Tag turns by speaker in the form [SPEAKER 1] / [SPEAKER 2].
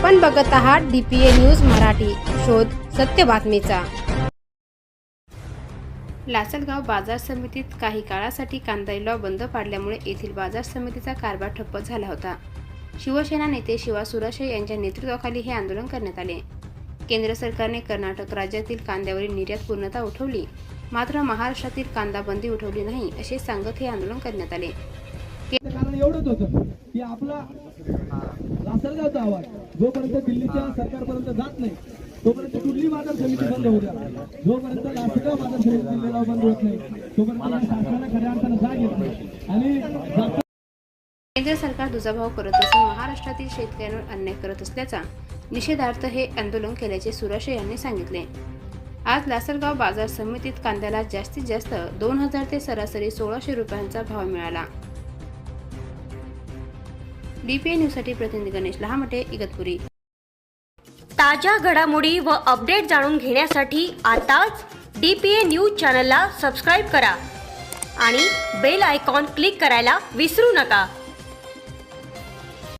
[SPEAKER 1] आपण बघत आहात डीपीए न्यूज मराठी. शोध सत्य बातमीचा. लासलगाव बाजार समितीत काही काळासाठी कांदा लिलाव बंद पाडल्यामुळे येथील बाजार समितीचा कारभार ठप्प झाला होता. शिवसेना नेते शिवा सुराशे यांच्या नेतृत्वाखाली हे आंदोलन करण्यात आले. केंद्र सरकारने कर्नाटक राज्यातील कांद्यावरील निर्यात पूर्णता उठवली. मात्र महाराष्ट्रातील कांदा बंदी उठवली नाही असे सांगत हे आंदोलन करण्यात आले.
[SPEAKER 2] कारण एवढंच होतं की आपला लासलगावचा आवाज. जोपर्यंत दिल्लीच्या सरकारपर्यंत जात नाही तोपर्यंत कुठली बाजार समिती बंद होऊ द्या. जोपर्यंत नाशिका बाजार समिती दिल्लीला बंद होत नाही तोपर्यंत या शासनाला खऱ्या अर्थानं जाग येत नाही. आणि
[SPEAKER 1] केंद्र सरकार दुजाभाव करत असून महाराष्ट्रातील शेतकऱ्यांवर अन्याय करत असल्याचा निषेधार्थ हे आंदोलन केल्याचे सुराशे यांनी सांगितले. आज लासलगाव बाजार समितीत कांद्याला जास्तीत जास्त दोन हजार ते सरासरी सोळाशे रुपयांचा भाव मिळाला. डीपीए न्यूजसाठी प्रतिनिधी गणेश लहामटे इगतपुरी.
[SPEAKER 3] ताज्या घडामोडी व अपडेट जाणून घेण्यासाठी आताच डी पी ए न्यूज चॅनलला सबस्क्राईब करा आणि बेल आयकॉन क्लिक करायला विसरू नका.